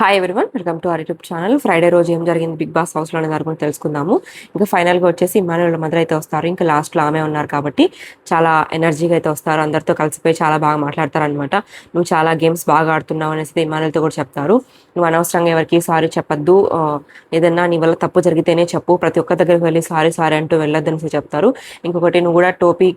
Hi everyone welcome to our YouTube channel Friday రోజు ఏం జరిగింది? బిగ్ బాస్ హౌస్లో అనే దాని గురించి తెలుసుకుందాము. ఇంకా ఫైనల్గా వచ్చేసి ఇమానుయల్ మదర్ అయితే వస్తారు. ఇంకా లాస్ట్లో ఆమె ఉన్నారు కాబట్టి చాలా ఎనర్జీగా అయితే వస్తారు. అందరితో కలిసిపోయి చాలా బాగా మాట్లాడతారు అనమాట నువ్వు చాలా గేమ్స్ బాగా ఆడుతున్నావు అనేసి ఇమానుయల్తో కూడా చెప్తారు. నువ్వు అనవసరంగా ఎవరికి సారీ చెప్పొద్దు. ఏదన్నా నీ వల్ల తప్పు జరిగితేనే చెప్పు. ప్రతి ఒక్క దగ్గరికి వెళ్ళి సారీ సారీ అంటూ వెళ్ళొద్దు అనేసి చెప్తారు. ఇంకొకటి నువ్వు కూడా టోపీ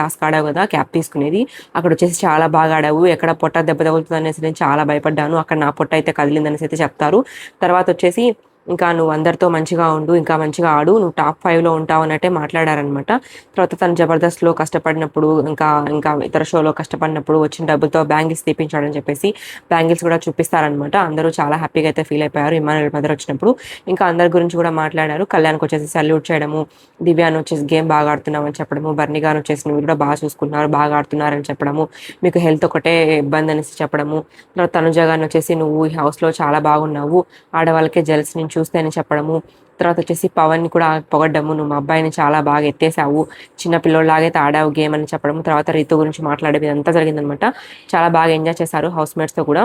టాస్క్ ఆడావు కదా క్యాప్ తీసుకునేది. అక్కడ వచ్చేసి చాలా బాగా ఆడావు. ఎక్కడ పొట్ట దెబ్బ తగులుతుంది అనేసి నేను చాలా భయపడ్డాను. అక్కడ నా పొట్ట అయితే కదిలిందనేసి అయితే చెప్తారు. తర్వాత వచ్చేసి ఇంకా నువ్వు అందరితో మంచిగా ఉండు ఇంకా మంచిగా ఆడు నువ్వు టాప్ ఫైవ్లో ఉంటావు అన్నట్టే మాట్లాడారనమాట తర్వాత తను జబర్దస్త్లో కష్టపడినప్పుడు ఇంకా ఇంకా ఇతర షోలో కష్టపడినప్పుడు వచ్చిన డబ్బులతో బ్యాంగిల్స్ తీపించాడని చెప్పేసి బ్యాంగిల్స్ కూడా చూపిస్తారనమాట అందరూ చాలా హ్యాపీగా అయితే ఫీల్ అయిపోయారు. ఇమానుయల్ మదర్ వచ్చినప్పుడు ఇంకా అందరి గురించి కూడా మాట్లాడారు. కళ్యాణ్కి వచ్చేసి సల్యూట్ చేయడము దివ్యాను వచ్చేసి గేమ్ బాగా ఆడుతున్నామని చెప్పడము బర్నీ గారు వచ్చేసి మీరు కూడా బాగా చూసుకున్నారు బాగా ఆడుతున్నారని చెప్పడము మీకు హెల్త్ ఒకటే ఇబ్బంది అనేసి చెప్పడము. తర్వాత తనుజ గారిని వచ్చేసి నువ్వు ఈ హౌస్లో చాలా బాగున్నావు. ఆడవాళ్ళకే జెల్స్ నుంచి చూస్తే అని చెప్పడము తర్వాత వచ్చేసి పవన్ని కూడా పొగడ్డము నువ్వు మా అబ్బాయిని చాలా బాగా ఎత్తేసావు చిన్న పిల్లోళ్ళలాగైతే ఆడావు గేమ్ అని చెప్పడము తర్వాత రీతు గురించి మాట్లాడేది ఇదంతా జరిగిందనమాట చాలా బాగా ఎంజాయ్ చేశారు హౌస్ మేట్స్తో కూడా.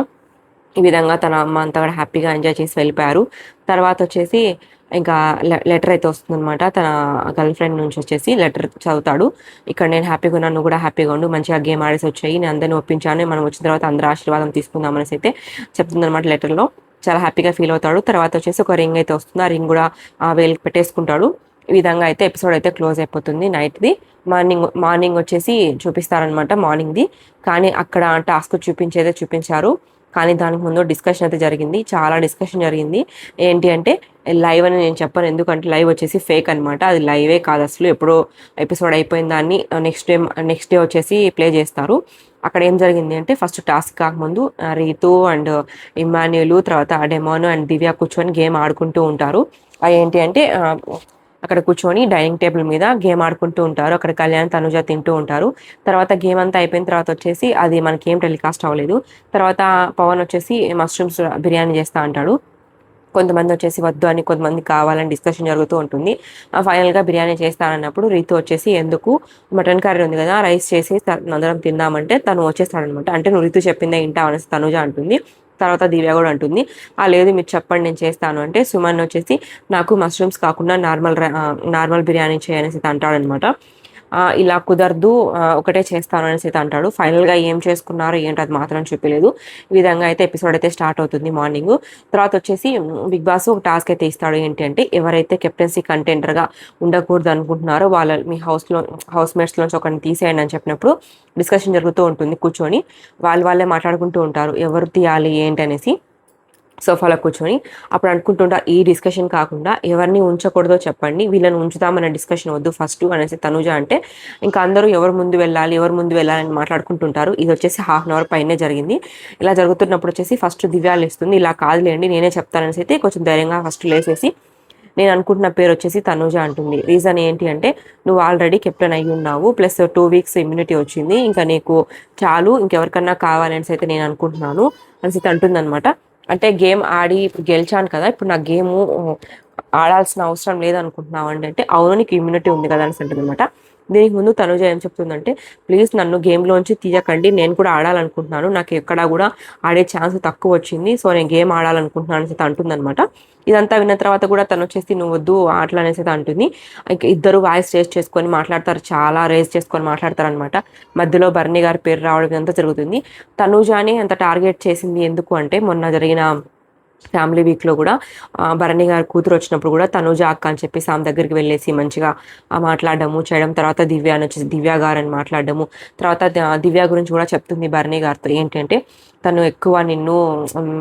ఈ విధంగా తన అమ్మ అంతా కూడా హ్యాపీగా ఎంజాయ్ చేసి వెళ్ళిపోయారు. తర్వాత వచ్చేసి ఇంకా లెటర్ అయితే వస్తుందన్నమాట. తన గర్ల్ ఫ్రెండ్ నుంచి వచ్చేసి లెటర్ చదువుతాడు. ఇక్కడ నేను హ్యాపీగా ఉన్నాను నువ్వు కూడా హ్యాపీగా ఉండు మంచిగా గేమ్ ఆడేసి వచ్చాయి నేను అందరిని ఒప్పించాను మనం వచ్చిన తర్వాత అందరూ ఆశీర్వాదం తీసుకుందాం అనేసి అయితే చెప్తుందనమాట లెటర్లో. చాలా హ్యాపీగా ఫీల్ అవుతాడు. తర్వాత వచ్చేసి ఒక రింగ్ అయితే వస్తుంది. ఆ రింగ్ కూడా ఆ వేలికి పెట్టేసుకుంటాడు. ఈ విధంగా అయితే ఎపిసోడ్ అయితే క్లోజ్ అయిపోతుంది నైట్ది. మార్నింగ్ మార్నింగ్ వచ్చేసి చూపిస్తారనమాట మార్నింగ్ది. కానీ అక్కడ టాస్క్ చూపించేదే చూపించారు. కానీ దానికి ముందు డిస్కషన్ అయితే జరిగింది. చాలా డిస్కషన్ జరిగింది. ఏంటి అంటే లైవ్ అని నేను చెప్పను. ఎందుకంటే లైవ్ వచ్చేసి ఫేక్ అనమాట అది లైవే కాదు అసలు. ఎప్పుడో ఎపిసోడ్ అయిపోయిన దాన్ని నెక్స్ట్ డే నెక్స్ట్ డే వచ్చేసి ప్లే చేస్తారు. అక్కడ ఏం జరిగింది అంటే ఫస్ట్ టాస్క్ కాకముందు రీతు అండ్ ఇమాన్యులు తర్వాత డెమోను అండ్ దివ్య కూర్చొని గేమ్ ఆడుకుంటూ ఉంటారు. అవి ఏంటి అంటే అక్కడ కూర్చొని డైనింగ్ టేబుల్ మీద గేమ్ ఆడుకుంటూ ఉంటారు. అక్కడ కళ్యాణ్ తనుజ తింటూ ఉంటారు. తర్వాత గేమ్ అంతా అయిపోయిన తర్వాత వచ్చేసి అది మనకి ఏం టెలికాస్ట్ అవ్వలేదు. తర్వాత పవన్ వచ్చేసి మష్రూమ్స్ బిర్యానీ చేస్తా అంటాడు. కొంతమంది వచ్చేసి వద్దు అని కొంతమంది కావాలని డిస్కషన్ జరుగుతూ ఉంటుంది. ఆ ఫైనల్గా బిర్యానీ చేస్తానన్నప్పుడు రీతు వచ్చేసి ఎందుకు? మటన్ కర్రీ ఉంది కదా రైస్ చేసి అందరం తిందామంటే తను వచ్చేస్తాడనమాట అంటే నువ్వు రీతు చెప్పిందే ఇంటా అనేసి తనుజ అంటుంది. తర్వాత దివ్య కూడా అంటుంది. ఆ లేదు మీరు చెప్పండి నేను చేస్తాను. అంటే సుమన్ వచ్చేసి నాకు మష్రూమ్స్ కాకుండా నార్మల్ నార్మల్ బిర్యానీ చేయనేసి అంటాడనమాట ఇలా కుదరదు ఒకటే చేస్తాను అనేసి అయితే అంటాడు. ఫైనల్గా ఏం చేసుకున్నారో ఏంటో అది మాత్రం చెప్పలేదు. ఈ విధంగా అయితే ఎపిసోడ్ అయితే స్టార్ట్ అవుతుంది మార్నింగ్ తర్వాత వచ్చేసి బిగ్ బాస్ ఒక టాస్క్ అయితే ఇస్తాడు ఏంటి అంటే ఎవరైతే కెప్టెన్సీ కంటెంటర్గా ఉండకూడదు అనుకుంటున్నారో వాళ్ళ మీ హౌస్లో హౌస్ మేట్స్లోంచి ఒకరిని తీసేయండి అని చెప్పినప్పుడు డిస్కషన్ జరుగుతూ ఉంటుంది కూర్చొని. వాళ్ళు వాళ్ళే మాట్లాడుకుంటూ ఉంటారు. ఎవరు తీయాలి ఏంటి అనేసి. సోఫాలో కూర్చొని అప్పుడు అనుకుంటుంటా ఈ డిస్కషన్ కాకుండా ఎవరిని ఉంచకూడదో చెప్పండి వీళ్ళని ఉంచుతామన్న డిస్కషన్ వద్దు ఫస్ట్ అనేసి తనుజ అంటే ఇంకా అందరూ ఎవరు ముందు వెళ్ళాలి ఎవరు ముందు వెళ్ళాలని మాట్లాడుకుంటుంటారు. ఇది వచ్చేసి హాఫ్ అన్ అవర్ పైనే జరిగింది. ఇలా జరుగుతున్నప్పుడు వచ్చేసి ఫస్ట్ దివ్యాలు ఇస్తుంది ఇలా కాదులేండి నేనే చెప్తానని అయితే కొంచెం ధైర్యంగా ఫస్ట్ లేసేసి నేను అనుకుంటున్న పేరు వచ్చేసి తనుజ అంటుంది. రీజన్ ఏంటి అంటే నువ్వు ఆల్రెడీ కెప్టెన్ అయ్యి ఉన్నావు ప్లస్ టూ వీక్స్ ఇమ్యూనిటీ వచ్చింది ఇంకా నీకు చాలు ఇంకెవరికన్నా కావాలని అయితే నేను అనుకుంటున్నాను అనేసి అయితే అంటుందన్నమాట. అంటే గేమ్ ఆడి ఇప్పుడు గెలిచాను కదా ఇప్పుడు నా గేమ్ ఆడాల్సిన అవసరం లేదనుకుంటున్నావు అండి అంటే అవును నీకు ఇమ్యూనిటీ ఉంది కదా అని అంటుంది అనమాట దీనికి ముందు తనుజ ఏం చెప్తుందంటే ప్లీజ్ నన్ను గేమ్లోంచి తీయకండి నేను కూడా ఆడాలనుకుంటున్నాను. నాకు ఎక్కడా కూడా ఆడే ఛాన్స్ తక్కువ వచ్చింది సో నేను గేమ్ ఆడాలనుకుంటున్నాను అనేసి అంటుందన్నమాట. ఇదంతా విన్న తర్వాత కూడా తను వచ్చేసి నువ్వు వద్దు ఆటలు అనేసి అయితే అంటుంది. ఇద్దరు వాయిస్ రేస్ చేసుకొని మాట్లాడతారు చాలా రేస్ చేసుకొని మాట్లాడతారు అనమాట మధ్యలో బర్నీ గారి పేరు రావడం ఇదంతా జరుగుతుంది. తనుజాని అంత టార్గెట్ చేసింది ఎందుకు అంటే మొన్న జరిగిన ఫ్యామిలీ వీక్లో కూడా భరణి గారి కూతురు వచ్చినప్పుడు కూడా తనుజ అక్క అని చెప్పేసి ఆమె దగ్గరికి వెళ్ళేసి మంచిగా మాట్లాడడము చేయడం. తర్వాత దివ్య అని వచ్చేసి దివ్య గారు అని మాట్లాడడము తర్వాత దివ్య గురించి కూడా చెప్తుంది భరణి గారితో. ఏంటంటే తను ఎక్కువ నిన్ను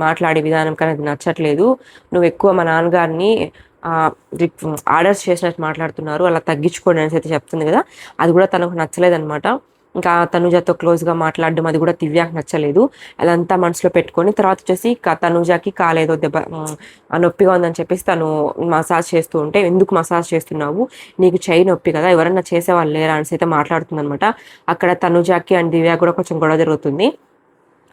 మాట్లాడే విధానం కానీ అది నచ్చట్లేదు. నువ్వు ఎక్కువ మా నాన్నగారిని ఆర్డర్స్ చేసినట్టు మాట్లాడుతున్నారు. అలా తగ్గించుకోండి అనేసి అయితే చెప్తుంది కదా. అది కూడా తనకు నచ్చలేదన్నమాట. ఇంకా తనుజతో క్లోజ్గా మాట్లాడడం అది కూడా దివ్యాకి నచ్చలేదు. అదంతా మనసులో పెట్టుకొని తర్వాత వచ్చేసి తనుజకి తనుజాకి కాలేదో దెబ్బ ఆ నొప్పిగా ఉందని చెప్పేసి తను మసాజ్ చేస్తూ ఉంటే ఎందుకు మసాజ్ చేస్తున్నావు? నీకు చేయి నొప్పి కదా ఎవరన్నా చేసేవాళ్ళు లేరా? అనేసి అయితే మాట్లాడుతుంది అనమాట అక్కడ తనుజాకి అండ్ దివ్య కూడా కొంచెం గొడవ జరుగుతుంది.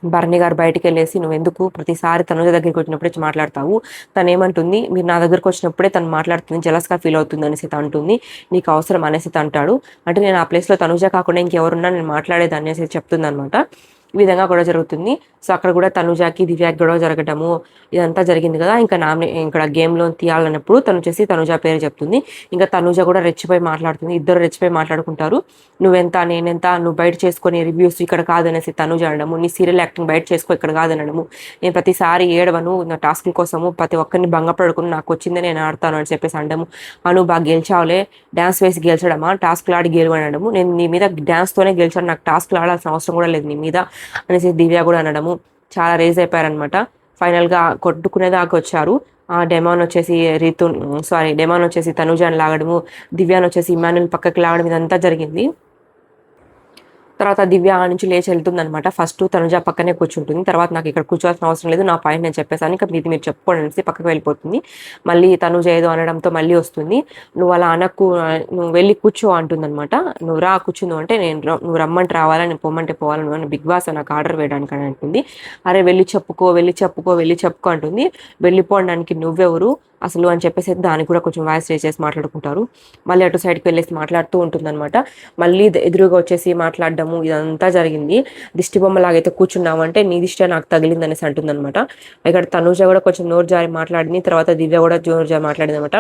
భరణి గారు బయటికి వెళ్ళేసి నువ్వు ఎందుకు ప్రతిసారి తనుజ దగ్గరికి వచ్చినప్పుడే మాట్లాడతావు? తను ఏమంటుంది మీరు నా దగ్గరకు వచ్చినప్పుడే తను మాట్లాడుతుంది జలస్గా ఫీల్ అవుతుంది అనేసి అంటుంది. నీకు అవసరం అనేసి అంటాడు. అంటే నేను ఆ ప్లేస్లో తనుజ కాకుండా ఇంకెవరున్నా నేను మాట్లాడేది అనేసి చెప్తుంది అనమాట ఈ విధంగా గొడవ జరుగుతుంది. సో అక్కడ కూడా తనుజాకి దివ్యాకి గొడవ జరగడము ఇదంతా జరిగింది కదా. ఇంకా నామినే ఇక్కడ గేమ్లో తీయాలన్నప్పుడు తను చేసి తనుజ పేరు చెప్తుంది. ఇంకా తనుజ కూడా రెచ్చిపోయి మాట్లాడుతుంది. ఇద్దరు రెచ్చిపోయి మాట్లాడుకుంటారు. నువ్వెంత నేనెంత నువ్వు బయట చేసుకొని రివ్యూస్ ఇక్కడ కాదనేసి తనుజ అనడము నీ సీరియల్ యాక్టింగ్ బయట చేసుకో ఇక్కడ కాదనడము. నేను ప్రతిసారి ఏడవను నా టాస్క్ కోసము ప్రతి ఒక్కరిని భంగపడుకుని నాకు వచ్చిందే నేను ఆడతాను అని చెప్పేసి అనడము. అను బాగా గెలిచావులే డ్యాన్స్ వేసి గెలిచడమా? టాస్క్లు ఆడి గెలువనడము. నేను నీ మీద డ్యాన్స్తోనే గెలిచాను నాకు టాస్క్లు ఆడాల్సిన అవసరం కూడా లేదు నీ మీద. అనేసి దివ్య కూడా అనడము చాలా రేజ్ అయిపోయారనమాట. ఫైనల్గా కొట్టుకునే దాకా వచ్చారు. ఆ డెమాన్ వచ్చేసి రీతు సారీ డెమాన్ వచ్చేసి తనుజాన్ లాగడము దివ్యాన్ వచ్చేసి ఇమానుల్ పక్కకి లాగడం ఇదంతా జరిగింది. తర్వాత దివ్య ఆ నుంచి లేచి వెళ్తుంది అనమాట ఫస్ట్ తనుజ పక్కనే కూర్చుంటుంది. తర్వాత నాకు ఇక్కడ కూర్చోవాల్సిన అవసరం లేదు. నా పాయింట్ నేను చెప్పేసాను ఇంకా మీది మీరు చెప్పుకోండి అనేసి పక్కకు వెళ్ళిపోతుంది. మళ్ళీ తనుజ ఏదో అనడంతో మళ్ళీ వస్తుంది. నువ్వు అలా అనకు నువ్వు వెళ్ళి కూర్చో అంటుందనమాట నువ్వు రా కూర్చుందు అంటే నేను నువ్వు రమ్మంటే రావాలా నేను పొమ్మంటే పోవాలి నువ్వు అని బిగ్ బాస్ నాకు ఆర్డర్ వేయడానికి అని అంటుంది. అరే వెళ్ళి చెప్పుకో వెళ్ళి చెప్పుకో వెళ్ళి చెప్పుకో అంటుంది. వెళ్ళిపోవడానికి నువ్వెవరు? అసలు అని చెప్పేసి దానికి కూడా కొంచెం వాయిస్ రేజ్ చేసి మాట్లాడుకుంటారు. మళ్ళీ అటు సైడ్కి వెళ్ళేసి మాట్లాడుతూ ఉంటుందన్నమాట. మళ్ళీ ఎదురుగా వచ్చేసి మాట్లాడడము ఇదంతా జరిగింది. దిష్టి బొమ్మలాగైతే కూర్చున్నావు అంటే నీ దిష్టి నాకు తగిలింది అనేసి అంటుందన్నమాట. ఇక్కడ తనుజ కూడా కొంచెం నోరు జారి మాట్లాడింది. తర్వాత దివ్య కూడా నోరు జారి మాట్లాడింది అనమాట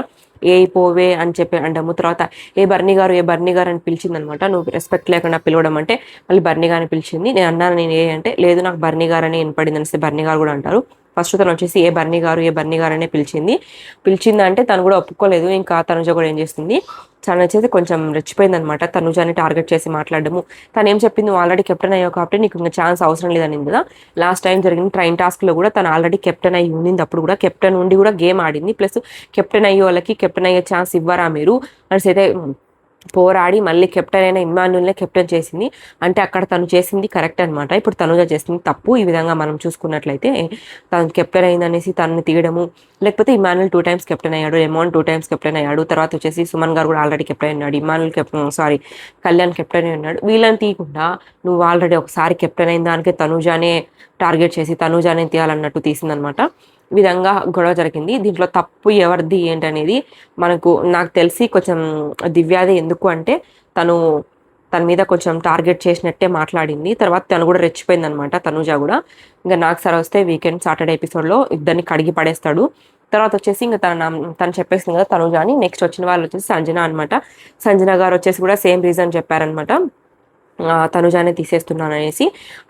ఏ పోవే అని చెప్పి అంటాము. తర్వాత ఏ బర్నీ గారు ఏ బర్నీ గారు అని పిలిచిందనమాట నువ్వు రెస్పెక్ట్ లేకుండా పిలవడం అంటే మళ్ళీ బర్నీ గారిని పిలిచింది. నేను అన్నాను నేను ఏ అంటే లేదు నాకు బర్నీ గారు అని వినపడింది అనేసి బర్నీ గారు కూడా అంటారు. ఫస్ట్ తను వచ్చేసి ఏ బర్నీ గారు ఏ బర్నీ గారు అనే పిలిచింది. పిలిచిందంటే తను కూడా ఒప్పుకోలేదు. ఇంకా తనుజ కూడా ఏం చేస్తుంది? తను వచ్చేసి కొంచెం రెచ్చిపోయింది అనమాట తనుజాని టార్గెట్ చేసి మాట్లాడము తను ఏం చెప్పింది? నువ్వు ఆల్రెడీ కెప్టెన్ అయ్యావు కాబట్టి నీకు ఇంకా ఛాన్స్ అవసరం లేదని కదా. లాస్ట్ టైం జరిగిన ట్రైన్ టాస్క్లో కూడా తను ఆల్రెడీ కెప్టెన్ అయ్యి ఉన్నింది అప్పుడు కూడా కెప్టెన్ ఉండి కూడా గేమ్ ఆడింది. ప్లస్ కెప్టెన్ అయ్యే వాళ్ళకి కెప్టెన్ అయ్యే ఛాన్స్ ఇవ్వరా మీరు? అనేసి అయితే పోరాడి మళ్ళీ కెప్టెన్ అయిన ఇమ్మాన్యుల్నే కెప్టెన్ చేసింది. అంటే అక్కడ తను చేసింది కరెక్ట్ అనమాట ఇప్పుడు తనుజ చేసింది తప్పు. ఈ విధంగా మనం చూసుకున్నట్లయితే తను కెప్టెన్ అయిందనేసి తనని తీయడము లేకపోతే ఇమానుల్ టూ టైమ్స్ కెప్టెన్ అయ్యాడు ఎమౌంట్ టూ టైమ్స్ కెప్టెన్ అయ్యాడు తర్వాత వచ్చేసి సుమన్ గారు కూడా ఆల్రెడీ కెప్టెన్ అయ్యాడు Emmanuel captain sorry Kalyan captain అయి ఉన్నాడు వీళ్ళని తీయకుండా నువ్వు ఆల్రెడీ ఒకసారి కెప్టెన్ అయిన దానికే తనుజానే టార్గెట్ చేసి తనుజానే తీయాలన్నట్టు తీసిందనమాట విధంగా గొడవ జరిగింది. దీంట్లో తప్పు ఎవరిది ఏంటనేది మనకు నాకు తెలిసి కొంచెం దివ్యాది ఎందుకు అంటే తను తన మీద కొంచెం టార్గెట్ చేసినట్టే మాట్లాడింది. తర్వాత తను కూడా రెచ్చిపోయింది అనమాట తనుజ కూడా. ఇంకా నాకు సరే వస్తే వీకెండ్ సాటర్డే ఎపిసోడ్లో ఇద్దరిని కడిగి పడేస్తాడు. తర్వాత వచ్చేసి ఇంకా తన తను చెప్పేసింది కదా తనుజ అని. నెక్స్ట్ వచ్చిన వాళ్ళు వచ్చేసి సంజన అనమాట. సంజన గారు వచ్చేసి కూడా సేమ్ రీజన్ చెప్పారనమాట. తనుజానే తీసేస్తున్నాను అనేసి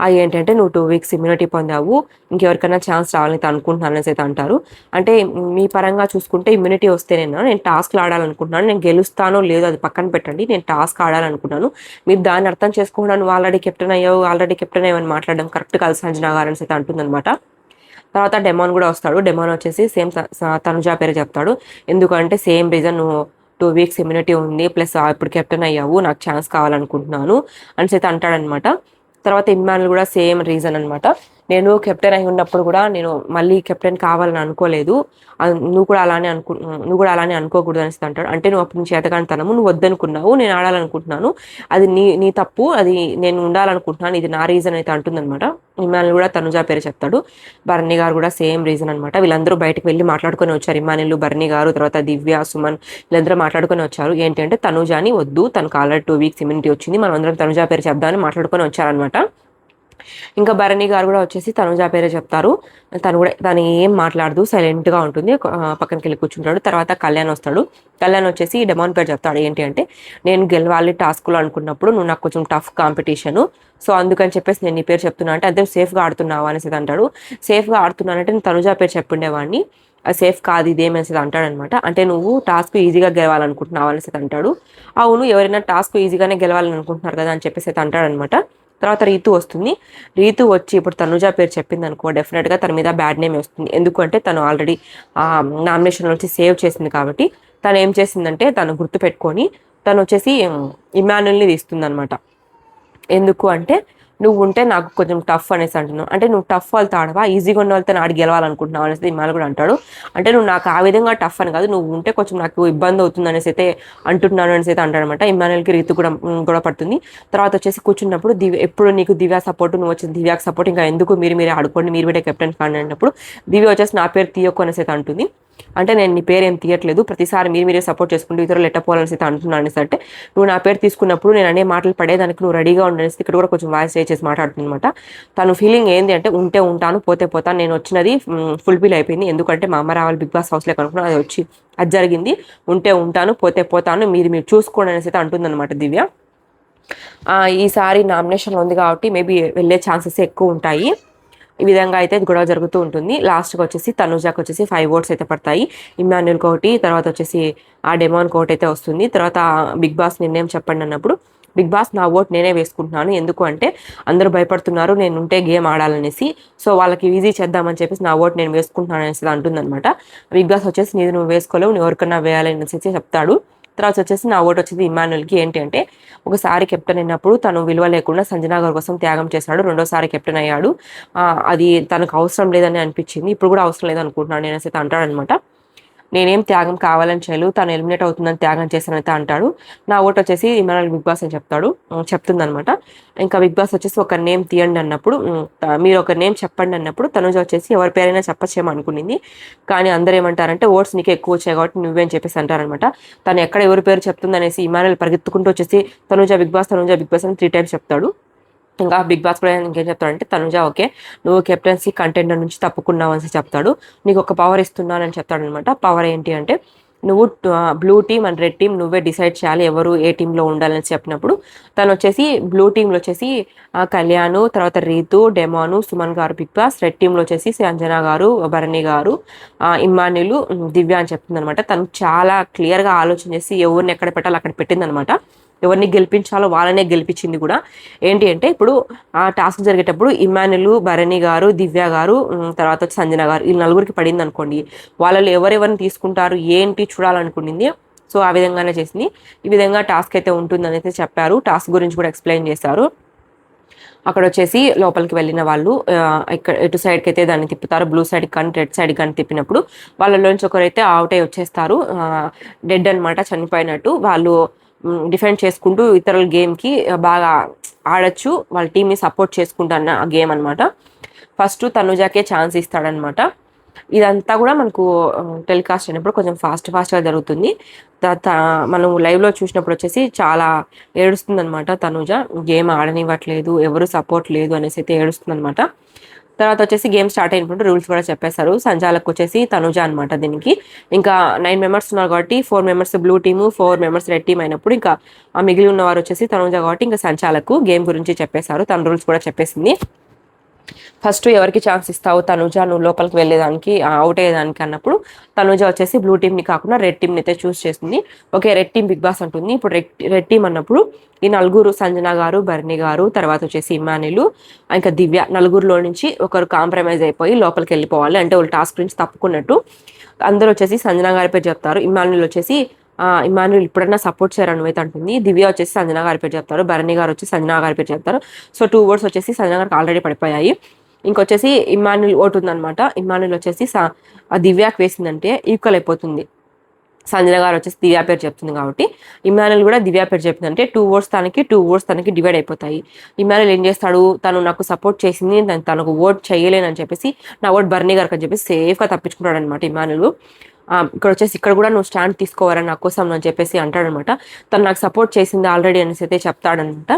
అది ఏంటంటే నువ్వు టూ వీక్స్ ఇమ్యూనిటీ పొందావు ఇంకెవరికైనా ఛాన్స్ రావాలని అనుకుంటున్నాను అనేసి అయితే అంటారు. అంటే మీ పరంగా చూసుకుంటే ఇమ్యూనిటీ వస్తేనేనా నేను టాస్క్లు ఆడాలనుకుంటున్నాను నేను గెలుస్తానో లేదో అది పక్కన పెట్టండి నేను టాస్క్ ఆడాలనుకుంటున్నాను. మీరు దాన్ని అర్థం చేసుకోవడానికి నువ్వు ఆల్రెడీ కెప్టెన్ అయ్యావు ఆల్రెడీ కెప్టెన్ అయ్యావని మాట్లాడడం కరెక్ట్ కాదు సంజనా గారు అనేసి అయితే అంటుందన్నమాట. తర్వాత డెమాన్ కూడా వస్తాడు. డెమాన్ వచ్చేసి సేమ్ తనుజా పేరు చెప్తాడు. ఎందుకంటే సేమ్ రీజన్ నువ్వు టూ వీక్స్ ఇమ్యూనిటీ ఉంది ప్లస్ ఇప్పుడు కెప్టెన్ అయ్యావు నాకు ఛాన్స్ కావాలనుకుంటున్నాను అని అయితే అంటాడనమాట తర్వాత ఇమ్మాన్ కూడా సేమ్ రీజన్ అనమాట నేను కెప్టెన్ అయి ఉన్నప్పుడు కూడా నేను మళ్ళీ కెప్టెన్ కావాలని అనుకోలేదు. నువ్వు కూడా అలానే అనుకు నువ్వు కూడా అలానే అనుకోకూడదు అనేసి అంటాడు. అంటే నువ్వు అప్పుడు నుంచి చేతకానితనము నువ్వు వద్దనుకున్నావు నేను ఆడాలనుకుంటున్నాను. అది నీ నీ తప్పు అది నేను ఉండాలనుకుంటున్నాను ఇది నా రీజన్ అయితే అంటుందన్నమాట. ఇమానుల్ కూడా తనుజా పేరు చెప్తాడు. బర్ణి గారు కూడా సేమ్ రీజన్ అనమాట వీళ్ళందరూ బయటకు వెళ్ళి మాట్లాడుకొని వచ్చారు. ఇమానులు బర్ణి గారు తర్వాత దివ్య సుమన్ వీళ్ళందరూ మాట్లాడుకొని వచ్చారు. ఏంటంటే తనుజాని వద్దు తనకు ఆల్రెడీ టూ వీక్స్ ఇమ్యూనిటీ వచ్చింది. మనం అందరం తనుజా పేరు చెప్దామని మాట్లాడుకొని వచ్చారనమాట ఇంకా భరణి గారు కూడా వచ్చేసి తనుజా పేరే చెప్తారు. తను కూడా తను ఏం మాట్లాడదు సైలెంట్గా ఉంటుంది పక్కనకి వెళ్ళి కూర్చుంటాడు. తర్వాత కళ్యాణ్ వస్తాడు. కళ్యాణ్ వచ్చేసి డెమాన్ పేరు చెప్తాడు. ఏంటి అంటే నేను గెలవాలి టాస్క్లో అనుకున్నప్పుడు నువ్వు నాకు కొంచెం టఫ్ కాంపిటీషన్. సో అందుకని చెప్పేసి నేను నీ పేరు చెప్తున్నా అంటే అదే సేఫ్గా ఆడుతున్నావా? అనేసి అంటాడు. సేఫ్గా ఆడుతున్నానంటే నేను తనుజా పేరు చెప్పిండేవాడిని. సేఫ్ కాదు ఇదేమనేసి అంటాడనమాట. అంటే నువ్వు టాస్క్ ఈజీగా గెలవాలనుకుంటున్నావు? అనేసి అంటాడు. అవును ఎవరైనా టాస్క్ ఈజీగానే గెలవాలని అనుకుంటున్నారు కదా అని చెప్పేసి అయితే అంటాడనమాట. తర్వాత రీతు వస్తుంది. రీతు వచ్చి ఇప్పుడు తనుజ పేరు చెప్పింది అనుకో డెఫినెట్గా తన మీద బ్యాడ్ నేమ్ వస్తుంది. ఎందుకంటే తను ఆల్రెడీ ఆ నామినేషన్ వచ్చి సేవ్ చేసింది కాబట్టి తను ఏం చేసిందంటే తను గుర్తు పెట్టుకొని తను వచ్చేసి ఇమానుల్ని తీస్తుంది అనమాట ఎందుకు అంటే నువ్వు ఉంటే నాకు కొంచెం టఫ్ అనేసి అంటున్నావు. అంటే నువ్వు టఫ్ వాళ్ళతో ఆడవా ఈజీగా ఉన్న వాళ్ళతో ఆడి గెలవాలనుకుంటున్నావు అనేసి ఇమాన్ కూడా అంటాడు. అంటే నువ్వు నాకు ఆ విధంగా టఫ్ అని కాదు నువ్వు ఉంటే కొంచెం నాకు ఇబ్బంది అవుతుంది అనేసి అయితే అంటున్నాను అనేసి అయితే అంటాడనమాట. ఇమానుల్కి రీతి కూడా గొడవ పడుతుంది. తర్వాత వచ్చేసి కూర్చున్నప్పుడు దివ్య ఎప్పుడు నీకు దివ్య సపోర్ట్ నువ్వు వచ్చిన దివ్యాకి సపోర్ట్ ఇంకా ఎందుకు మీరు మీరే ఆడుకోండి మీరు మీరే కెప్టెన్ కాండి అన్నప్పుడు దివ్య వచ్చేసి నా పేరు తీయకు అనేసి అయితే అంటుంది. అంటే నేను నీ పేరు ఏం తీయట్లేదు. ప్రతిసారి మీరు మీరే సపోర్ట్ చేసుకుంటూ ఇతరులు ఎట్టపోవాలని అయితే అంటున్నాను అనేసి అంటే నువ్వు నా పేరు తీసుకున్నప్పుడు నేను అనే మాటలు పడేదానికి నువ్వు రెడీగా ఉండనేసి ఇక్కడ కూడా కొంచెం వాయిస్ చేసి మాట్లాడుతుందన్నమాట. తను ఫీలింగ్ ఏంది అంటే ఉంటే ఉంటాను పోతే పోతాను నేను వచ్చినది ఫుల్ఫిల్ అయిపోయింది. ఎందుకంటే మా అమ్మ రావాలి బిగ్ బాస్ హౌస్లో కనుక్కున్నా అది వచ్చి అది జరిగింది. ఉంటే ఉంటాను పోతే పోతాను మీరు మీరు చూసుకోండి అనేసి అయితే అంటుందన్నమాట దివ్య. ఈసారి నామినేషన్ ఉంది కాబట్టి మేబీ వెళ్ళే ఛాన్సెస్ ఎక్కువ ఉంటాయి. ఈ విధంగా అయితే గొడవ జరుగుతూ ఉంటుంది. లాస్ట్కి వచ్చేసి తనుజాకి వచ్చేసి ఫైవ్ ఓట్స్ అయితే పడతాయి. ఇమ్మాన్యుల్ కోటి తర్వాత వచ్చేసి ఆ డెమాన్ కోట్ అయితే వస్తుంది. తర్వాత బిగ్ బాస్ నిర్ణయం చెప్పండి అన్నప్పుడు బిగ్ బాస్ నా ఓట్ నేనే వేసుకుంటున్నాను. ఎందుకు అంటే అందరూ భయపడుతున్నారు నేను ఉంటే గేమ్ ఆడాలనేసి. సో వాళ్ళకి ఈజీ చేద్దామని చెప్పేసి నా ఓట్ నేను వేసుకుంటున్నాను అనేసి అంటుందన్నమాట. బిగ్ బాస్ వచ్చేసి నీది నువ్వు వేసుకోలేవు నువ్వు ఎవరికన్నా వేయాలనేసి చెప్తాడు. తర్వాత వచ్చేసి నా ఓటు వచ్చింది ఇమానుయల్కి ఏంటి అంటే ఒకసారి కెప్టెన్ అయినప్పుడు తను విలువ లేకుండా సంజనా గారి కోసం త్యాగం చేశాడు. రెండోసారి కెప్టెన్ అయ్యాడు. అది తనకు అవసరం లేదని అనిపించింది. ఇప్పుడు కూడా అవసరం లేదనుకుంటున్నాను నేనైతే అంటాడనమాట. నేనేం త్యాగం కావాలని చేయలేదు తను ఎలిమినేట్ అవుతుందని త్యాగం చేశానైతే అంటాడు. నా ఓటు వచ్చేసి ఇమరాల్ బిగ్ బాస్ అని చెప్తాడు. చెప్తుంది అనమాట ఇంకా బిగ్ బాస్ వచ్చేసి ఒక నేమ్ తీయండి అన్నప్పుడు మీరు ఒక నేమ్ చెప్పండి అన్నప్పుడు తనుజ వచ్చేసి ఎవరి పేరైనా చెప్పచ్చేమో అనుకునింది. కానీ అందరూ ఏమంటారంటే ఓట్స్ నీకు ఎక్కువ వచ్చాయి కాబట్టి నువ్వే అని చెప్పేసి అంటారనమాట తను ఎక్కడ ఎవరి పేరు చెప్తుంది అనేసి ఇమానుయల్ పరిగెత్తుకుంటూ వచ్చేసి Tanuja Bigg Boss Tanuja Bigg Boss అని త్రీ టైమ్స్ చెప్తాడు. ఇంకా బిగ్ బాస్ కూడా ఇంకేం చెప్తాడంటే తనుజ ఓకే నువ్వు కెప్టెన్సీ కంటెండర్ నుంచి తప్పుకున్నావు అని చెప్తాడు. నీకు ఒక పవర్ ఇస్తున్నానని చెప్తాడు అనమాట పవర్ ఏంటి అంటే నువ్వు blue team and red team నువ్వే డిసైడ్ చేయాలి ఎవరు ఏ టీంలో ఉండాలని చెప్పినప్పుడు తను వచ్చేసి బ్లూ టీంలో వచ్చేసి కళ్యాణ్ తర్వాత రీతు డెమాను సుమన్ గారు బిగ్ బాస్ రెడ్ టీంలో వచ్చేసి సంజన గారు భరణి గారు ఇమ్మానులు దివ్య అని చెప్తుంది అనమాట తను చాలా క్లియర్గా ఆలోచన చేసి ఎవరిని ఎక్కడ పెట్టాలో అక్కడ పెట్టిందనమాట. ఎవరిని గెలిపించాలో వాళ్ళనే గెలిపించింది కూడా. ఏంటి అంటే ఇప్పుడు ఆ టాస్క్ జరిగేటప్పుడు ఇమానులు భరణి గారు దివ్య గారు తర్వాత వచ్చి సంజన గారు ఈ నలుగురికి పడింది అనుకోండి. వాళ్ళలో ఎవరెవరిని తీసుకుంటారు ఏంటి చూడాలనుకునింది సో ఆ విధంగానే చేసింది. ఈ విధంగా టాస్క్ అయితే ఉంటుందని అయితే చెప్పారు. టాస్క్ గురించి కూడా ఎక్స్ప్లెయిన్ చేశారు. అక్కడ వచ్చేసి లోపలికి వెళ్ళిన వాళ్ళు ఇక్కడ ఎటు సైడ్కి అయితే దాన్ని తిప్పుతారు. బ్లూ సైడ్ కానీ రెడ్ సైడ్ కానీ తిప్పినప్పుడు వాళ్ళలోంచి ఒకరైతే అవుట్ అయి వచ్చేస్తారు. డెడ్ అన్నమాట చనిపోయినట్టు. వాళ్ళు డిఫెండ్ చేసుకుంటూ ఇతరుల గేమ్కి బాగా ఆడచ్చు. వాళ్ళ టీంని సపోర్ట్ చేసుకుంటాన్న ఆ గేమ్ అనమాట ఫస్ట్ తనుజాకే ఛాన్స్ ఇస్తాడనమాట ఇదంతా కూడా మనకు టెలికాస్ట్ అయినప్పుడు కొంచెం ఫాస్ట్ ఫాస్ట్గా జరుగుతుంది. తర్వాత మనం లైవ్లో చూసినప్పుడు వచ్చేసి చాలా ఏడుస్తుంది అనమాట తనుజ. గేమ్ ఆడనివ్వట్లేదు ఎవరు సపోర్ట్ లేదు అనేసి అయితే ఏడుస్తుంది అనమాట తర్వాత వచ్చేసి గేమ్ స్టార్ట్ అయినప్పుడు రూల్స్ కూడా చెప్పేశారు. సంజాలకు వచ్చేసి తనుజ అనమాట దీనికి. ఇంకా నైన్ మెంబర్స్ ఉన్నారు కాబట్టి four members blue team four members red team అయినప్పుడు ఇంకా ఆ మిగిలి ఉన్నవారు వచ్చేసి తనుజ కాబట్టి ఇంకా సంచాలకు గేమ్ గురించి చెప్పేశారు. తన రూల్స్ కూడా చెప్పేసింది. ఫస్ట్ ఎవరికి ఛాన్స్ ఇస్తావు తనుజ? నువ్వు లోపలికి వెళ్ళేదానికి అవుట్ అయ్యేదానికి అన్నప్పుడు తనుజ వచ్చేసి బ్లూ టీమ్ని కాకుండా రెడ్ టీమ్ని అయితే చూస్ చేస్తుంది okay red team Big Boss అంటుంది. ఇప్పుడు రెడ్ రెడ్ టీమ్ అన్నప్పుడు ఈ నలుగురు సంజన గారు భరణి గారు తర్వాత వచ్చేసి ఇమానిలు ఇంకా దివ్య నలుగురిలో నుంచి ఒకరు కాంప్రమైజ్ అయిపోయి లోపలికి వెళ్ళిపోవాలి. అంటే వాళ్ళు టాస్క్ నుంచి తప్పుకున్నట్టు అందరూ వచ్చేసి సంజన గారి పేరు చెప్తారు. ఇమానులు వచ్చేసి ఇమానుల్ ఇప్పుడన్నా సపోర్ట్ చేయరని అయితే అంటుంది. దివ్య వచ్చేసి సంజనా గారి పేరు చెప్తారు. భరణి గారు వచ్చి సంజనా గారి పేరు చెప్తారు. సో టూ వర్డ్స్ వచ్చేసి సంజనా గారికి ఆల్రెడీ పడిపోయాయి. ఇంకొచ్చేసి ఇమానుల్ ఓటు ఉందన్నమాట. ఇమానుల్ వచ్చేసి ఆ దివ్యాకి వేసిందంటే ఈక్వల్ అయిపోతుంది. సంజన గారు వచ్చేసి దివ్యా పేరు చెప్తుంది కాబట్టి ఇమానుల్ కూడా దివ్యా పేరు చెప్తుంది అంటే టూ ఓట్స్ తనకి టూ ఓట్స్ తనకి డివైడ్ అయిపోతాయి. ఇమానుల్ ఏం చేస్తాడు? తను నాకు సపోర్ట్ చేసింది తనకు ఓట్ చేయలేనని చెప్పేసి నా ఓట్ బర్నీ గారికి అని చెప్పి సేఫ్గా తప్పించుకున్నాడు అనమాట ఇమానుల్ ఇక్కడ వచ్చేసి ఇక్కడ కూడా నువ్వు స్టాండ్ తీసుకోవాలని నా కోసం అని చెప్పేసి అంటాడనమాట. తను నాకు సపోర్ట్ చేసింది ఆల్రెడీ అనేసి అయితే చెప్తాడనమాట.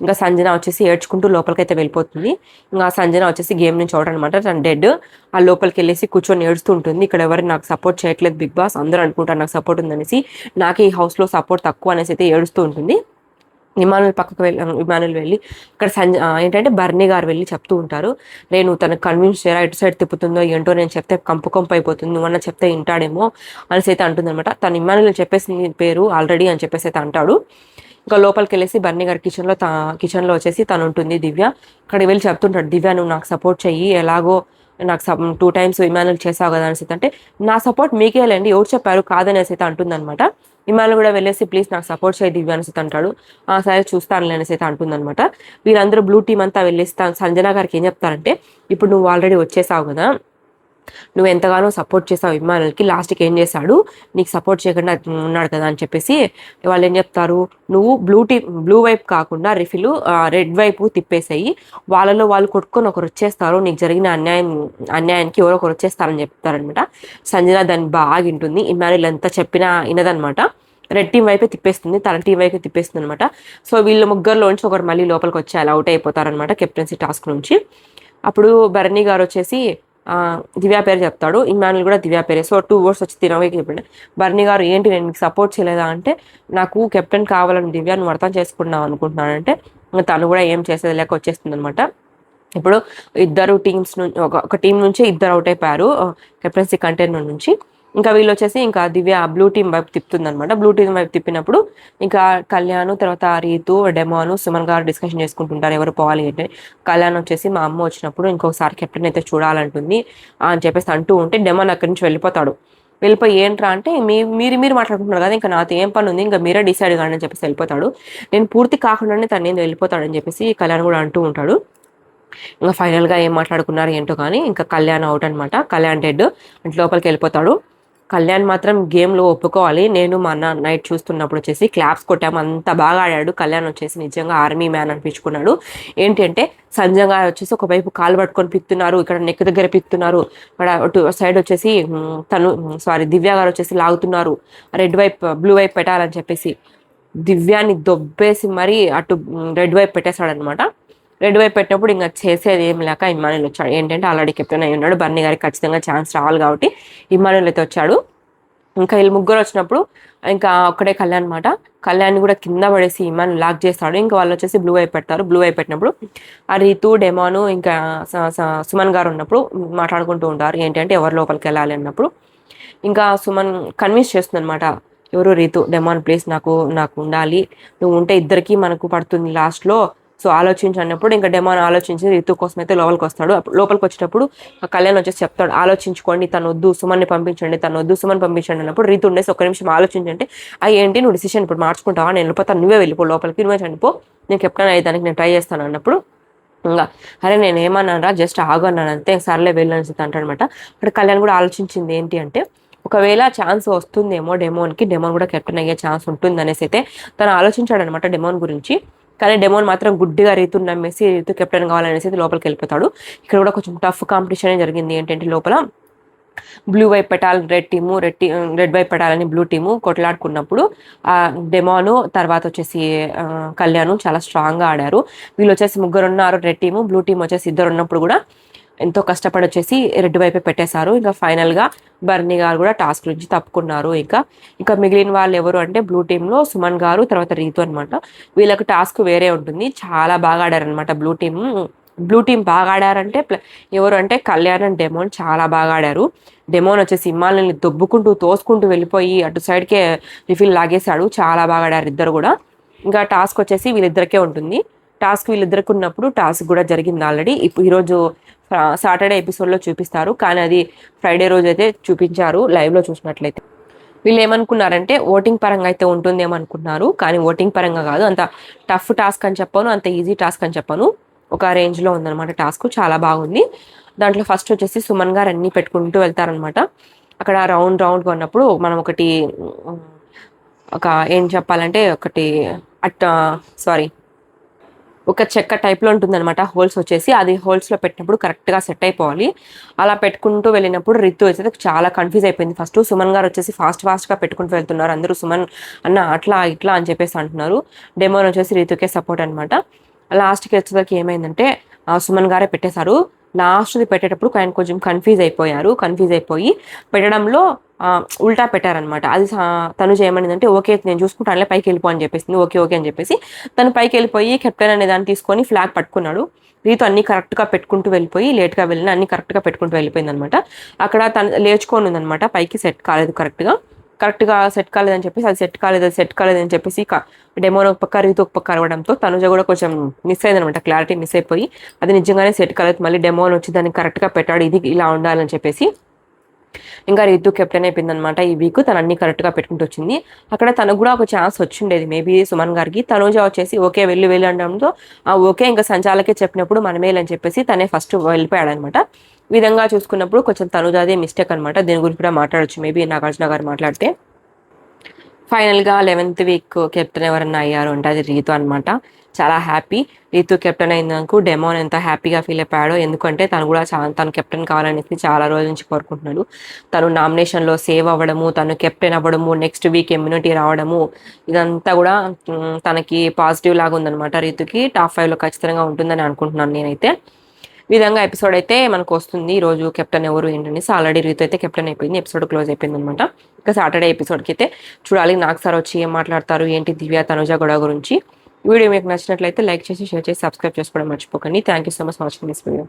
ఇంకా సంజన వచ్చేసి ఏడ్చుకుంటూ లోపలికి అయితే వెళ్ళిపోతుంది. ఇంకా సంజన వచ్చేసి గేమ్ నుంచి అవుట్ అనమాట. తను డెడ్ ఆ లోపలికి వెళ్ళేసి కూర్చొని ఏడుస్తూ ఉంటుంది. ఇక్కడ ఎవరు నాకు సపోర్ట్ చేయట్లేదు బిగ్ బాస్. అందరూ అనుకుంటారు నాకు సపోర్ట్ ఉందనేసి. నాకు ఈ హౌస్లో సపోర్ట్ తక్కువ అనేసి అయితే ఏడుస్తూ ఉంటుంది. ఇమానుల్ పక్కకు వెళ్ళి ఇమానుల్ వెళ్ళి ఇక్కడ సంజ ఏంటంటే బర్నీ గారు వెళ్ళి చెప్తూ ఉంటారు. నేను తనకు కన్విన్స్ చేయరా ఇటు సైడ్ తిప్పుతుందో ఏంటో నేను చెప్తే కంపు కంపు అయిపోతుంది నువ్వన్నా చెప్తే వింటాడేమో అనేసి అయితే అంటుంది అనమాట తను ఇమానుల్ చెప్పేసి పేరు ఆల్రెడీ అని చెప్పేసి అయితే అంటాడు. ఇంకా లోపలికి వెళ్ళేసి బర్నీ గారి కిచెన్లో తా కిచెన్లో వచ్చేసి తను ఉంటుంది దివ్య. ఇక్కడ వెళ్ళి చెప్తుంటాడు దివ్య నువ్వు నాకు సపోర్ట్ చెయ్యి ఎలాగో నాకు టూ టైమ్స్ ఇమానుల్ చేసావు కదా అనేసి అంటే నా సపోర్ట్ మీకే లేండి ఎవరు చెప్పారు కాదనేసి అయితే అంటుందన్నమాట. ఇమానుల్ కూడా వెళ్ళేసి ప్లీజ్ నాకు సపోర్ట్ చేయి దివ్య అనేసి అంటాడు. ఆ సరే చూస్తానులే అనేసి అయితే అంటుందన్నమాట. వీళ్ళందరూ బ్లూ టీమ్ అంతా వెళ్ళేసి సంజనా సంజన గారికి ఏం చెప్తారంటే ఇప్పుడు నువ్వు ఆల్రెడీ వచ్చేసావు కదా నువ్వు ఎంతగానో సపోర్ట్ చేసావు ఇమ్మానుల్కి లాస్ట్కి ఏం చేశాడు? నీకు సపోర్ట్ చేయకుండా ఉన్నాడు కదా అని చెప్పేసి వాళ్ళు ఏం చెప్తారు? నువ్వు బ్లూ టీ బ్లూ వైపు కాకుండా రిఫిల్ రెడ్ వైపు తిప్పేసాయి. వాళ్ళలో వాళ్ళు కొట్టుకొని ఒకరు వచ్చేస్తారు. నీకు జరిగిన అన్యాయం అన్యాయానికి ఎవరో ఒకరు వచ్చేస్తారని చెప్తారనమాట. సంజన దాన్ని బాగా వింటుంది. ఇమ్మానుల్ ఎంత చెప్పినా వినదనమాట. రెడ్ టీం వైపే తిప్పేస్తుంది. తన టీం వైపే తిప్పేస్తుంది అనమాట సో వీళ్ళు ముగ్గురులోంచి ఒకరు మళ్ళీ లోపలికి వచ్చి అలా అవుట్ అయిపోతారనమాట కెప్టెన్సీ టాస్క్ నుంచి. అప్పుడు భరణి గారు వచ్చేసి దివ్య పేరు చెప్తాడు. ఇమానుల్ కూడా దివ్య పేరే. సో టూ వర్డ్స్ వచ్చి తినవే చెప్పండి. బర్నీ గారు ఏంటి నేను మీకు సపోర్ట్ చేయలేదా? అంటే నాకు కెప్టెన్ కావాలని దివ్యాను నువ్వు అర్థం చేసుకున్నావు అనుకుంటున్నానంటే అంటే తను కూడా ఏం చేసేది లేక వచ్చేస్తుంది అనమాట ఇప్పుడు ఇద్దరు టీమ్స్ నుంచి ఒక ఒక టీం నుంచి ఇద్దరు అవుట్ అయిపోయారు కెప్టెన్సీ కంటైనర్ నుంచి. ఇంకా వీళ్ళు వచ్చేసి ఇంకా దివ్య బ్లూ టీమ్ వైపు తిప్పుతుంది అనమాట బ్లూ టీమ్ వైపు తిప్పినప్పుడు ఇంకా కళ్యాణ్ తర్వాత రీతు డెమోను సుమన్ గారు డిస్కషన్ చేసుకుంటుంటారు ఎవరు పోవాలి అంటే. కళ్యాణ్ వచ్చేసి మా అమ్మ వచ్చినప్పుడు ఇంకొకసారి కెప్టెన్ అయితే చూడాలంటుంది అని చెప్పేసి అంటూ ఉంటే డెమోన్ అక్కడి నుంచి వెళ్ళిపోతాడు. వెళ్ళిపోయి ఏంట్రా అంటే మీ మీరు మీరు మాట్లాడుకుంటున్నారు కదా ఇంకా నాతో ఏం పని ఉంది ఇంకా మీరే డిసైడ్ కానీ అని చెప్పేసి వెళ్ళిపోతాడు. నేను పూర్తి కాకుండానే తను నేను వెళ్ళిపోతాడని చెప్పేసి కళ్యాణ్ కూడా అంటూ ఉంటాడు. ఇంకా ఫైనల్గా ఏం మాట్లాడుకున్నారు ఏంటో కానీ ఇంకా కళ్యాణ్ అవుట్ అనమాట కళ్యాణ్ డెడ్ అంటే లోపలికి వెళ్ళిపోతాడు. కళ్యాణ్ మాత్రం గేమ్లో ఒప్పుకోవాలి. నేను మా అన్న నైట్ చూస్తున్నప్పుడు వచ్చేసి క్లాప్స్ కొట్టాము. అంత బాగా ఆడాడు. కళ్యాణ్ వచ్చేసి నిజంగా ఆర్మీ మ్యాన్ అనిపించుకున్నాడు. ఏంటి అంటే సంజయ్ గారు వచ్చేసి ఒకవైపు కాలు పట్టుకొని పిత్తున్నారు ఇక్కడ నెక్ దగ్గర పిత్తున్నారు ఇక్కడ అటు సైడ్ వచ్చేసి తను సారీ దివ్య గారు వచ్చేసి లాగుతున్నారు. రెడ్ వైప్ బ్లూ వైప్ పెట్టాలని చెప్పేసి దివ్యాన్ని దొబ్బేసి మరీ అటు రెడ్ వైప్ పెట్టేశాడనమాట రెడ్ వైపు పెట్టినప్పుడు ఇంకా చేసేది ఏం లేక ఇమ్మానుల్ వచ్చాడు. ఏంటంటే ఆల్రెడీ కెప్టెన్ అయి ఉన్నాడు. బర్నీ గారికి ఖచ్చితంగా ఛాన్స్ రావాలి కాబట్టి ఇమ్మానుల్ అయితే వచ్చాడు. ఇంకా వీళ్ళు ముగ్గురు వచ్చినప్పుడు ఇంకా ఒక్కడే కళ్యాణ్ అనమాట కళ్యాణ్ కూడా కింద పడేసి ఇమాన్ లాక్ చేస్తాడు. ఇంకా వాళ్ళు వచ్చేసి బ్లూ వైపు పెడతారు. బ్లూ అయి పెట్టినప్పుడు ఆ రీతు డెమాను ఇంకా స- స- సుమన్ గారు ఉన్నప్పుడు మాట్లాడుకుంటూ ఉంటారు. ఏంటంటే ఎవరు లోపలికి వెళ్ళాలి అన్నప్పుడు. ఇంకా సుమన్ కన్విన్స్ చేస్తుంది అనమాట ఎవరు రీతు డెమాన్ ప్లీజ్ నాకు నాకు ఉండాలి. నువ్వు ఉంటే ఇద్దరికి మనకు పడుతుంది లాస్ట్లో. సో ఆలోచించి అన్నప్పుడు ఇంకా డెమాన్ ఆలోచించి రితు కోసం అయితే లోపలికి వస్తాడు. అప్పుడు లోపలికి వచ్చేటప్పుడు కళ్యాణ్ వచ్చేసి చెప్తాడు ఆలోచించుకోండి తను వద్దు సుమన్ని పంపించండి తను వద్దు సుమన్ పంపించండి అన్నప్పుడు రీతు ఉండేసి ఒక నిమిషం ఆలోచించంటే అవి ఏంటి నువ్వు డిసిషన్ ఇప్పుడు మార్చుకుంటావా? నేను వెళ్ళిపోతాను నువ్వే వెళ్ళిపో లోపలికి నువ్వే చనిపో నేను కెప్టెన్ అయ్యేదానికి నేను ట్రై చేస్తాను అన్నప్పుడు ఇంకా అరే నేను ఏమన్నానరా? జస్ట్ ఆగు అన్నాను అంతే సర్లే వెళ్ళని అంటాడనమాట అక్కడ కళ్యాణ్ కూడా ఆలోచించింది ఏంటి అంటే ఒకవేళ ఛాన్స్ వస్తుందేమో డెమోన్కి డెమోన్ కూడా కెప్టెన్ అయ్యే ఛాన్స్ ఉంటుంది అనేసి అయితే తను ఆలోచించాడనమాట డెమోన్ గురించి. కానీ డెమోన్ మాత్రం గుడ్డిగా రీతు నమ్మేసి రీతు కెప్టెన్ కావాలనేసి లోపలికి వెళ్ళిపోతాడు. ఇక్కడ కూడా కొంచెం టఫ్ కాంపిటీషన్ జరిగింది. ఏంటంటే లోపల బ్లూ వైపు పెట్టాలి red team red tea red వైపు పెట్టాలని బ్లూ టీము కొట్లాడుకున్నప్పుడు ఆ డెమోను తర్వాత వచ్చేసి కళ్యాణం కళ్యాణ్ చాలా స్ట్రాంగ్గా ఆడారు. వీళ్ళు వచ్చేసి ముగ్గురు ఉన్నారు రెడ్ టీము బ్లూ టీం వచ్చేసి ఇద్దరు ఉన్నప్పుడు కూడా ఎంతో కష్టపడి వచ్చేసి రెడ్ వైపే పెట్టేశారు. ఇంకా ఫైనల్గా బర్నీ గారు కూడా టాస్క్ నుంచి తప్పుకున్నారు ఇంకా. ఇంకా మిగిలిన వాళ్ళు ఎవరు అంటే బ్లూ టీంలో సుమన్ గారు తర్వాత రీతు అనమాట వీళ్ళకి టాస్క్ వేరే ఉంటుంది. చాలా బాగా ఆడారనమాట బ్లూ టీం బ్లూ టీం బాగా ఆడారంటే ఎవరు అంటే కళ్యాణ్ అండ్ డెమోన్ చాలా బాగా ఆడారు. డెమోన్ వచ్చేసి సింహాలని దొబ్బుకుంటూ తోసుకుంటూ వెళ్ళిపోయి అటు సైడ్కే రిఫిల్ లాగేశాడు. చాలా బాగా ఆడారు ఇద్దరు కూడా. ఇంకా టాస్క్ వచ్చేసి వీళ్ళిద్దరికే ఉంటుంది. టాస్క్ వీళ్ళిద్దరికి ఉన్నప్పుడు టాస్క్ కూడా జరిగింది ఆల్రెడీ. ఇప్పుడు ఈరోజు సాటర్డే ఎపిసోడ్లో చూపిస్తారు. కానీ అది ఫ్రైడే రోజు అయితే చూపించారు లైవ్లో చూసినట్లయితే. వీళ్ళు ఏమనుకున్నారంటే ఓటింగ్ పరంగా అయితే ఉంటుందేమో అనుకున్నారు. కానీ ఓటింగ్ పరంగా కాదు అంత టఫ్ టాస్క్ అని చెప్పాను అంత ఈజీ టాస్క్ అని చెప్పాను. ఒక రేంజ్లో ఉందన్నమాట టాస్క్ చాలా బాగుంది. దాంట్లో ఫస్ట్ వచ్చేసి సుమన్ గారు అన్నీ పెట్టుకుంటూ వెళ్తారనమాట అక్కడ రౌండ్ రౌండ్గా ఉన్నప్పుడు మనం ఒకటి ఒక ఏం చెప్పాలంటే ఒకటి అట్ సారీ ఒక చెక్క టైప్లో ఉంటుందన్నమాట హోల్స్ వచ్చేసి. అది హోల్స్లో పెట్టినప్పుడు కరెక్ట్గా సెట్ అయిపోవాలి. అలా పెట్టుకుంటూ వెళ్ళినప్పుడు రితు అయితే చాలా కన్ఫ్యూజ్ అయిపోయింది. ఫస్ట్ సుమన్ గారు వచ్చేసి ఫాస్ట్ ఫాస్ట్గా పెట్టుకుంటూ వెళ్తున్నారు. అందరూ సుమన్ అన్న అట్లా ఇట్లా అని చెప్పేసి అంటున్నారు. డెమోన్ వచ్చేసి రితుకే సపోర్ట్ అనమాట లాస్ట్కి వచ్చేసరికి ఏమైందంటే సుమన్ గారే పెట్టేశారు. లాస్ట్ది పెట్టేటప్పుడు ఆయన కొంచెం కన్ఫ్యూజ్ అయిపోయారు. కన్ఫ్యూజ్ అయిపోయి పెట్టడంలో ఉల్టా పెట్టారనమాట అది తను తను చేయమనిందంటే ఓకే నేను చూసుకుంటానులే పైకి వెళ్ళిపో అని చెప్పేసింది. ఓకే ఓకే అని చెప్పేసి తను పైకి వెళ్ళిపోయి కెప్టెన్ అనే దాన్ని తీసుకొని ఫ్లాగ్ పట్టుకున్నాడు. రీతు అన్ని కరెక్ట్గా పెట్టుకుంటూ వెళ్ళిపోయి లేట్గా వెళ్ళిన అన్ని కరెక్ట్గా పెట్టుకుంటూ వెళ్ళిపోయింది అనమాట అక్కడ తను లేచుకొని ఉందనమాట పైకి సెట్ కాలేదు కరెక్ట్గా. కరెక్ట్గా సెట్ కాలేదని చెప్పేసి అది సెట్ కాలేదు అది సెట్ కాలేదని చెప్పేసి డెమోన్ ఒక పక్క రీతు ఒక పక్క అరవడంతో తనుజ కూడా కొంచెం మిస్ అయింది అనమాట క్లారిటీ మిస్ అయిపోయి అది నిజంగానే సెట్ కాలేదు. మళ్ళీ డెమోన్ వచ్చి దాన్ని కరెక్ట్గా పెట్టాడు ఇది ఇలా ఉండాలని చెప్పేసి ఇంకా రీతు కెప్టెన్ అయిపోయింది అనమాట ఈ వీక్ తను అన్ని కరెక్ట్గా పెట్టుకుంటూ వచ్చింది. అక్కడ తనకు కూడా ఒక ఛాన్స్ వచ్చిండేది. మేబీ సుమన్ గారికి. తనుజ వచ్చేసి ఓకే వెళ్ళి వెళ్ళి అనడంతో ఆ ఓకే ఇంకా సంచాలకే చెప్పినప్పుడు మనమే అని చెప్పేసి తనే ఫస్ట్ వెళ్ళిపోయాడు అనమాట విధంగా చూసుకున్నప్పుడు కొంచెం తనుజాదే మిస్టేక్ అనమాట దీని గురించి కూడా మాట్లాడచ్చు. మేబీ నాగార్జున గారు మాట్లాడితే. ఫైనల్గా లెవెన్త్ వీక్ కెప్టెన్ ఎవరన్నా అయ్యారు అంటే అది రీతు అనమాట చాలా హ్యాపీ. రీతు కెప్టెన్ అయినందుకు డెమోన్ ఎంత హ్యాపీగా ఫీల్ అయిపోయాడో ఎందుకంటే తను కూడా చాలా తను కెప్టెన్ కావాలనేసి చాలా రోజుల నుంచి కోరుకుంటున్నాడు. తను నామినేషన్లో సేవ్ అవ్వడము తను కెప్టెన్ అవ్వడము నెక్స్ట్ వీక్ ఇమ్యూనిటీ రావడము ఇదంతా కూడా తనకి పాజిటివ్ లాగా ఉందనమాట రీతుకి. టాప్ ఫైవ్లో ఖచ్చితంగా ఉంటుందని అనుకుంటున్నాను నేనైతే. విధంగా ఎపిసోడ్ అయితే మనకు వస్తుంది. ఈ రోజు కెప్టెన్ ఎవరు ఏంటనేసి ఆల్రెడీ రీతి అయితే కెప్టెన్ అయిపోయింది. ఎపిసోడ్ క్లోజ్ అయిపోయింది అనమాట ఇంకా సాటర్డే ఎపిసోడ్కి అయితే చూడాలి. నాకు సార్ వచ్చి ఏం మాట్లాడతారు? ఏంటి దివ్య తనుజ గొడవ గురించి? వీడియో మీకు నచ్చినట్లయితే లైక్ చేసి షేర్ చేసి సబ్స్క్రైబ్ చేసుకోవడం మర్చిపోకండి. Thank you so much watching this video